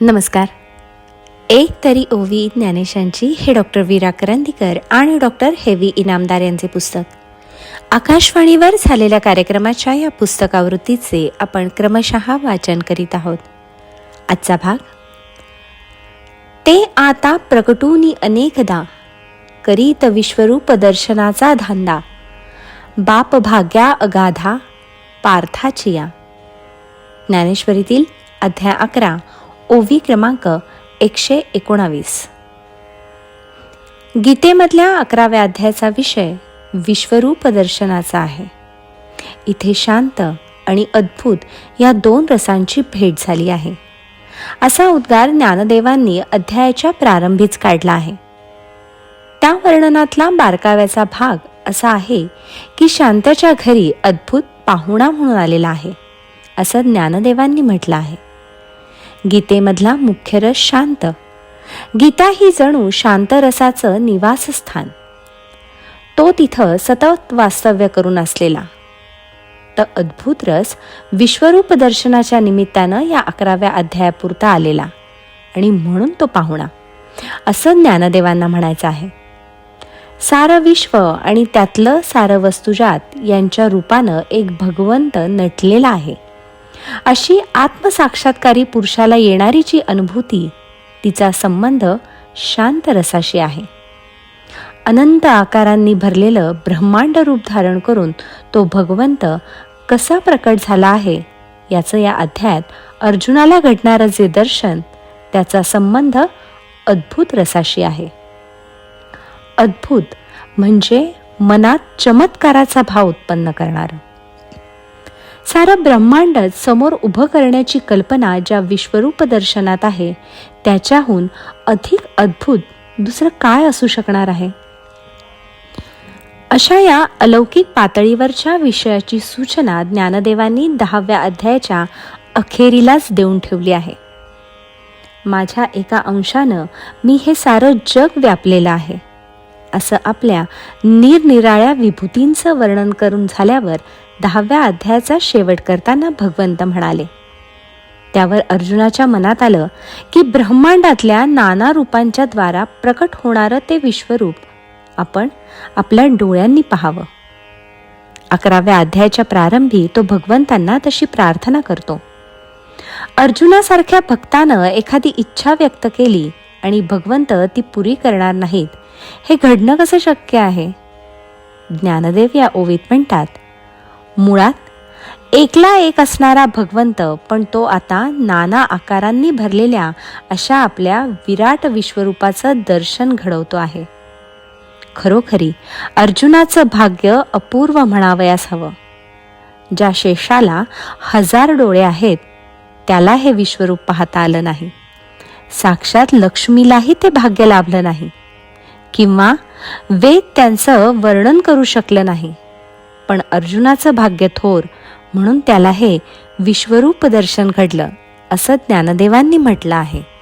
नमस्कार. एक तरी ओवी ज्ञानेशांची हे डॉक्टर वीरा करंदीकर आणि डॉक्टर हेवी इनामदार यांचे पुस्तक. आकाशवाणीवर झालेल्या कार्यक्रमाच्या या पुस्तकावृत्तीचे आपण क्रमशः वाचन करीत आहोत. आजचा भाग ते आता प्रकटूनी अनेकदा करीत विश्वरूप दर्शनाचा धांदा बाप भाग्या अगाधा पार्थाचिया ज्ञानेश्वरीतील अध्याय अकरा ओवी क्रमांक एकशे एकोणावीस. गीतेमधल्या अकराव्या अध्यायाचा विषय विश्वरूप दर्शनाचा आहे. इथे शांत आणि अद्भुत या दोन रसांची भेट झाली आहे. असा उद्गार ज्ञानदेवांनी अध्यायाच्या प्रारंभीच काढला आहे. त्या वर्णनातला बारकाव्याचा भाग असा आहे की शांताच्या घरी अद्भुत पाहुणा म्हणून आलेला आहे असं ज्ञानदेवांनी म्हटलं आहे. गीतेमधला मुख्य रस शांत. गीता ही जणू शांत रसाचं निवासस्थान. तो तिथं सतत वास्तव्य करून असलेला. तर अद्भुत रस विश्वरूप दर्शनाच्या निमित्तानं या अकराव्या अध्यायापुरता आलेला आणि म्हणून तो पाहुणा असं ज्ञानदेवांना म्हणायचं आहे. सारं विश्व आणि त्यातलं सारं वस्तुजात यांच्या रूपानं एक भगवंत नटलेला आहे. अशी आत्मसाक्षात्कारी पुरुषाला येणारी जी अनुभूती तिचा संबंध शांत रसाशी आहे. अनंत आकारांनी भरलेलं ब्रह्मांड रूप धारण करून तो भगवंत कसा प्रकट झाला आहे याचं या अध्यायात अर्जुनाला घडणारं जे दर्शन त्याचा संबंध अद्भुत रसाशी आहे. अद्भुत म्हणजे मनात चमत्काराचा भाव उत्पन्न करणारं. सारं ब्रह्मांड समोर उभं करण्याची कल्पना ज्या विश्वरूप दर्शनात आहे त्याच्याहून अधिक अद्भुत दुसरं काय असू शकणार आहे? अशा या अलौकिक पातळीवरच्या विषयाची सूचना ज्ञानदेवांनी दहाव्या अध्यायाच्या अखेरीलाच देऊन ठेवली आहे. माझ्या एका अंशानं मी हे सारं जग व्यापलेलं आहे असं आपल्या निरनिराळ्या विभूतींचं वर्णन करून झाल्यावर दहाव्या अध्यायाचा शेवट करताना भगवंत म्हणाले त्यावर अर्जुनाच्या मनात आलं की ब्रह्मांडातल्या नाना रूपांच्या द्वारा प्रकट होणारं ते विश्वरूप आपण आपल्या डोळ्यांनी पाहावं. अकराव्या अध्यायाच्या प्रारंभी तो भगवंतांना तशी प्रार्थना करतो. अर्जुनासारख्या भक्तानं एखादी इच्छा व्यक्त केली आणि भगवंत ती पुरी करणार नाहीत हे घडणं कसं शक्य आहे? ज्ञानदेव या ओवीत म्हणतात मुळात एकला एक असणारा भगवंत पण तो आता नाना आकारांनी भरलेल्या अशा आपल्या विराट विश्वरूपाचं दर्शन घडवतो आहे. खरोखरी अर्जुनाचं भाग्य अपूर्व म्हणावयास हवं. ज्या शेषाला हजार डोळे आहेत त्याला हे विश्वरूप पाहता आलं नाही. साक्षात लक्ष्मीलाही ते भाग्य लाभलं नाही. किंवा वेद त्यांचं वर्णन करू शकलं नाही. पण अर्जुनाचं भाग्य थोर म्हणून त्याला हे विश्वरूप दर्शन घडलं असं ज्ञानदेवांनी म्हटलं आहे.